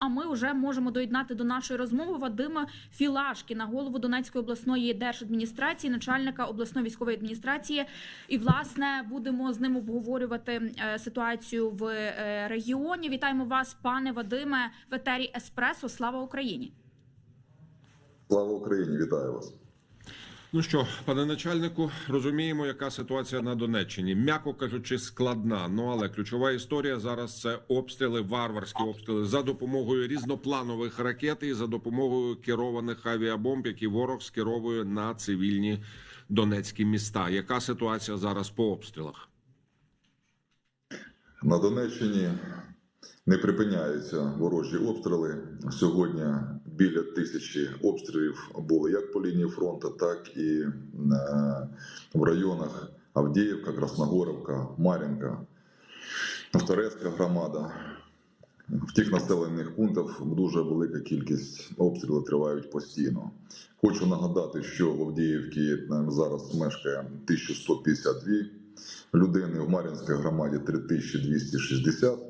А ми вже можемо доєднати до нашої розмови Вадима Філашкіна, голову Донецької обласної держадміністрації, начальника обласної військової адміністрації. І власне будемо з ним обговорювати е, ситуацію в е, регіоні. Вітаємо вас, пане Вадиме, в етері Еспресо. Слава Україні! Слава Україні, вітаю вас. Ну що, пане начальнику, розуміємо, яка ситуація на Донеччині, м'яко кажучи, складна. Ну але ключова історія зараз це обстріли, варварські обстріли за допомогою різнопланових ракет і за допомогою керованих авіабомб, які ворог скеровує на цивільні донецькі міста. Яка ситуація зараз по обстрілах? На Донеччині не припиняються ворожі обстріли. Сьогодні біля тисячі обстрілів було як по лінії фронту, так і е, в районах Авдіївка, Красногоровка, Мар'їнка, Торецька громада. В тих населених пунктах дуже велика кількість обстрілів тривають постійно. Хочу нагадати, що в Авдіївці е, зараз мешкає 1152 людини, в Мар'їнській громаді 3260,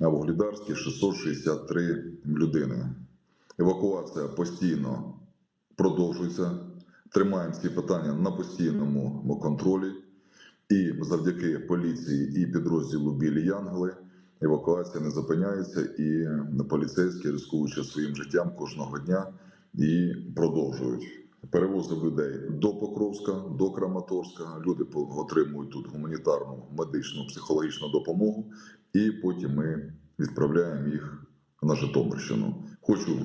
а в Углідарській 663 людини. Евакуація постійно продовжується. Тримаємо ці питання на постійному контролі. І завдяки поліції і підрозділу Білі Янгели евакуація не зупиняється, і поліцейські, ризикуючи своїм життям кожного дня, і продовжують. Перевозив людей до Покровська, до Краматорська. Люди отримують тут гуманітарну, медичну, психологічну допомогу, і потім ми відправляємо їх на Житомирщину. Хочу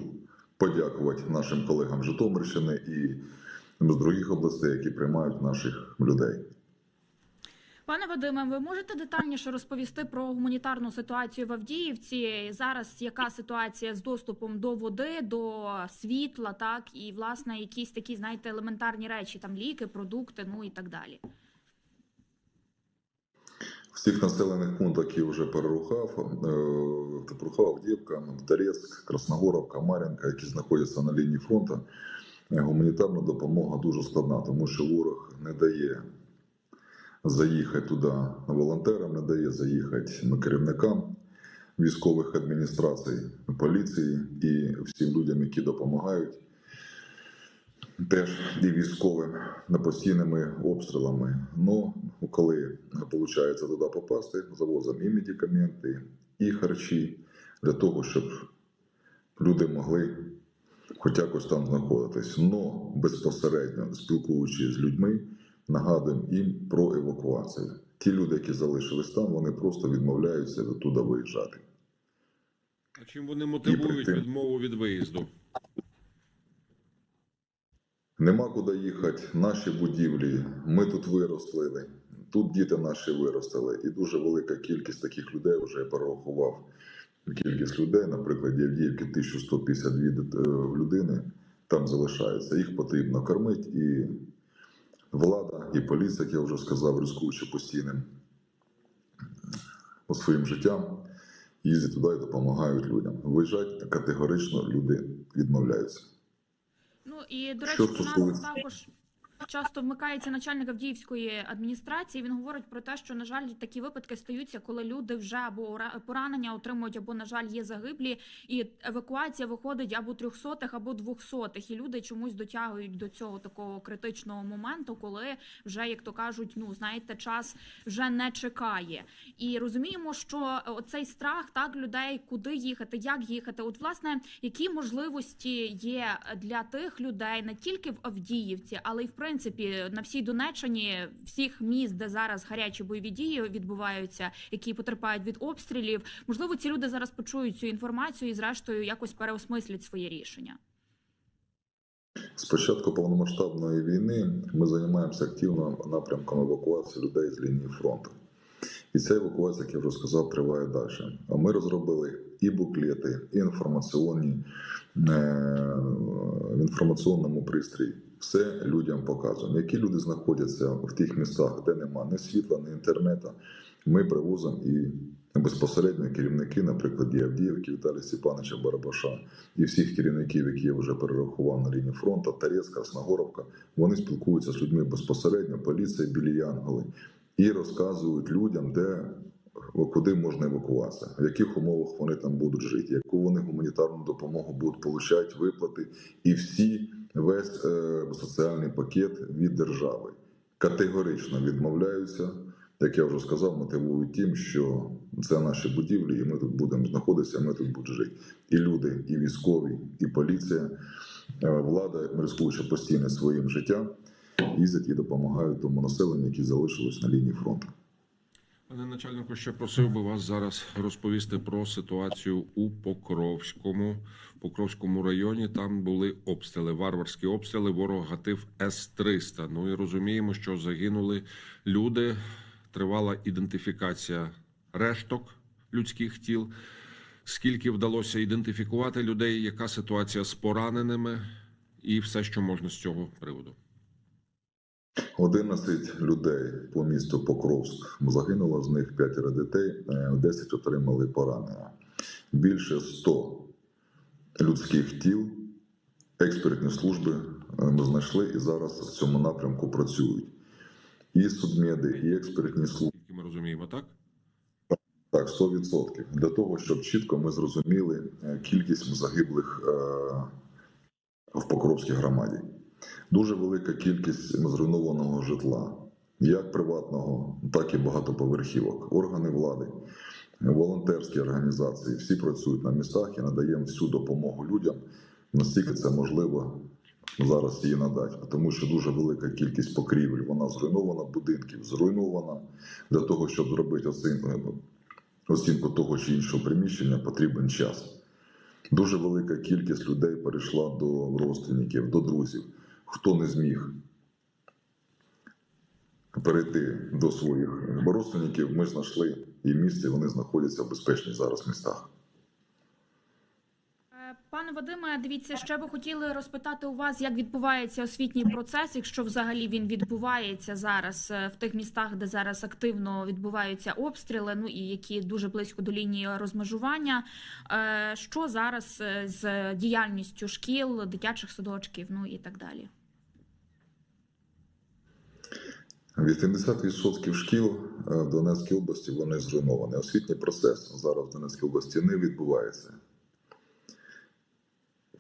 подякувати нашим колегам Житомирщини і з других областей, які приймають наших людей. Пане Вадиме, ви можете детальніше розповісти про гуманітарну ситуацію в Авдіївці? Зараз яка ситуація з доступом до води, до світла, так і власне якісь такі, знаєте, елементарні речі, там ліки, продукти, ну і так далі. В цих населених пунктах, які вже перерухав, е, перерухав Авдіївка, Торецьк, Красногоровка, Мар'їнка, які знаходяться на лінії фронту, гуманітарна допомога дуже складна, тому що ворог не дає заїхати туди волонтерам, не дає заїхати керівникам військових адміністрацій, поліції і всім людям, які допомагають. Теж і військовим на постійними обстрілами. Ну, коли виходить туди попасти, завозимо і медикаменти, і харчі для того, щоб люди могли хоч якось там знаходитись. Но безпосередньо спілкуючись з людьми, нагадуємо їм про евакуацію. Ті люди, які залишились там, вони просто відмовляються туди виїжджати. А чим вони мотивують прийти. відмову від виїзду? Нема куди їхати. Наші будівлі. Ми тут виросли. Тут діти наші виростили. І дуже велика кількість таких людей вже я перерахував. Кількість людей, наприклад, Авдіївки 1152 дит- е, людини там залишаються. Їх потрібно кормити і влада, і поліція, як я вже сказав, ризикуючи постійним по своїм життям, їздять туди і допомагають людям. Виїжджати категорично люди відмовляються. Ну і до речі, у нас також часто вмикається начальник Авдіївської адміністрації. Він говорить про те, що на жаль такі випадки стаються, коли люди вже або ра- поранення отримують, або на жаль є загиблі, і евакуація виходить або трьохсотих, або двохсотих. І люди чомусь дотягують до цього такого критичного моменту, коли вже як то кажуть, ну знаєте, час вже не чекає. І розуміємо, що оцей страх так людей, куди їхати, як їхати. От власне, які можливості є для тих людей не тільки в Авдіївці, але й в принципі на всій Донеччині, всіх міст, де зараз гарячі бойові дії відбуваються, які потерпають від обстрілів. Можливо, ці люди зараз почують цю інформацію і, зрештою, якось переосмислять своє рішення. З початку повномасштабної війни ми займаємося активно напрямком евакуації людей з лінії фронту. І ця евакуація, як я вже сказав, триває далі. А ми розробили і буклети, і інформаційні е, в інформаційному пристрої. Все людям показуємо. Які люди знаходяться в тих містах, де нема ні світла, ні інтернету. Ми привозимо і безпосередньо керівники, наприклад, Авдіївки Віталія Степановича Барабаша, і всіх керівників, які я вже перерахував на лінії фронту, Тарець, Красногоровка, вони спілкуються з людьми безпосередньо, поліція білі Янголи, і розказують людям, де куди можна евакуватися, в яких умовах вони там будуть жити, яку вони гуманітарну допомогу будуть отримати, виплати, і всі весь е, соціальний пакет від держави категорично відмовляються. Як я вже сказав, мотивують тим, що це наші будівлі, і ми тут будемо знаходитися, ми тут будемо жити. І люди, і військові, і поліція, е, влада, рискуючи постійно своїм життям, їздять і допомагають тому населенню, які залишилось на лінії фронту. Пане начальнику, ще просив би вас зараз розповісти про ситуацію у Покровському, Покровському районі. Там були обстріли, варварські обстріли. Ворог гатив С-300. Ну і розуміємо, що загинули люди. Тривала ідентифікація решток людських тіл. Скільки вдалося ідентифікувати людей, яка ситуація з пораненими, і все, що можна з цього приводу. 11 людей по місту Покровськ загинуло, з них п'ятеро дітей, е, 10 отримали поранення. Більше 100 людських тіл експертні служби е, ми знайшли і зараз в цьому напрямку працюють. І судмеди, і експертні служби. Ми розуміємо, так? Так, 100%. Для того, щоб чітко ми зрозуміли е, кількість загиблих е, в Покровській громаді. Дуже велика кількість зруйнованого житла, як приватного, так і багатоповерхівок, органи влади, волонтерські організації. Всі працюють на містах і надаємо всю допомогу людям, наскільки це можливо зараз її надати. Тому що дуже велика кількість покрівель, вона зруйнована, будинків зруйнована. Для того, щоб зробити оцінку, оцінку того чи іншого приміщення, потрібен час. Дуже велика кількість людей перейшла до родственників, до друзів. Хто не зміг перейти до своїх родственників, ми знайшли і місце, вони знаходяться в безпечних зараз містах. Е, Пане Вадиме, дивіться, ще би хотіли розпитати у вас, як відбувається освітній процес, якщо взагалі він відбувається зараз е, в тих містах, де зараз активно відбуваються обстріли, ну і які дуже близько до лінії розмежування. Е, Що зараз з діяльністю шкіл, дитячих садочків, ну і так далі? 80% шкіл е, в Донецькій області вони зруйновані. Освітній процес зараз в Донецькій області не відбувається.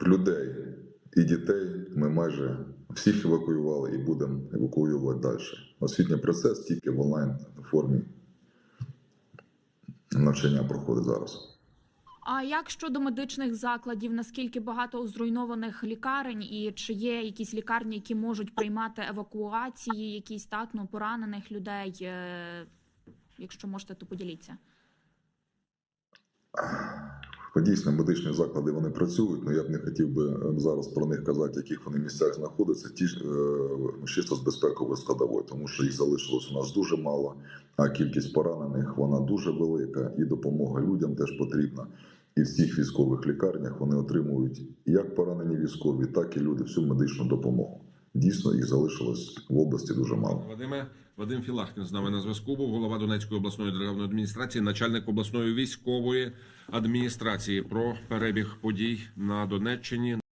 Людей і дітей ми майже всіх евакуювали і будемо евакуювати далі. Освітній процес тільки в онлайн формі навчання проходить зараз. А як щодо медичних закладів, наскільки багато зруйнованих лікарень, і чи є якісь лікарні, які можуть приймати евакуації, якісь так ну поранених людей? Е, Якщо можете, то поділіться. Дійсно, медичні заклади вони працюють, але я б не хотів би е, зараз про них казати, яких вони місцях знаходяться, ті ж е, чисто з безпекової складової, тому що їх залишилось у нас дуже мало, а кількість поранених вона дуже велика, і допомога людям теж потрібна. І в цих військових лікарнях вони отримують як поранені військові, так і люди всю медичну допомогу. Дійсно, їх залишилось в області дуже мало. Вадиме Вадим Філахкін з нами на зв'язку був голова Донецької обласної державної адміністрації, начальник обласної військової адміністрації про перебіг подій на Донеччині.